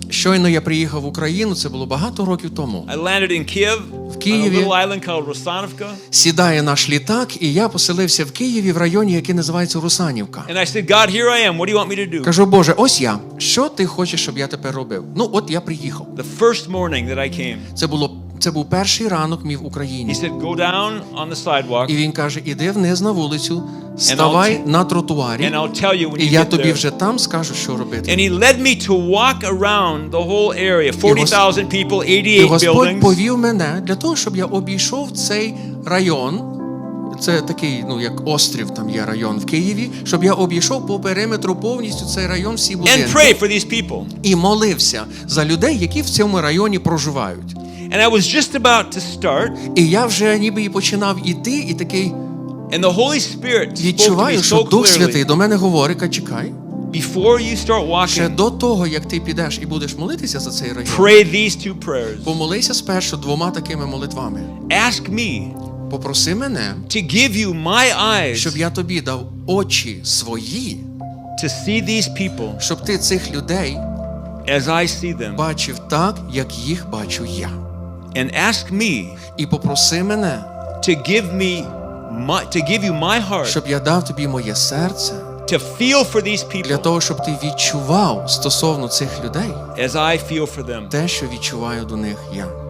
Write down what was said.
Щойно я приїхав в Україну, це було багато років тому. I landed in Kiev, on a Києві. little island called Rosanovka. Сідає наш літак, і я поселився в Києві в районі, який називається Русанівка. And I said, God, here I am. What do you want me to do? Кажу, Боже, ось я. Що ти хочеш, щоб я тепер робив? Ну, от я приїхав. The first morning that I came, Це було це був перший ранок мій в he Україні. said, Go down on the sidewalk, І він каже: іди вниз на вулицю, ставай на тротуарі, and I'll tell you when і you я get тобі there. вже там скажу, що робити. And he led me to walk around the whole area 40,000 people, І Господь buildings. повів мене для того, щоб я обійшов цей район. Це такий, ну як острів, там є район в Києві, щоб я обійшов по периметру повністю цей район, всі And будинки, pray for these people. і молився за людей, які в цьому районі проживають. And I was just about to start, І я вже ніби і починав іти, і такий and the Holy Spirit spoke to me відчуваю, що Дух Святий до мене говорить, «Ка, чекай. Before you start Ще до того, як ти підеш і будеш молитися за цей район, pray these two prayers. помолися спершу двома такими молитвами. Ask me Попроси мене, to give you my eyes щоб я тобі дав очі свої, to see these people щоб ти цих людей as I see them. бачив так, як їх бачу я. And ask me І попроси мене, to give me my, to give you my heart щоб я дав тобі моє серце to feel for these для того, щоб ти відчував стосовно цих людей as I feel for them. те, що відчуваю до них я.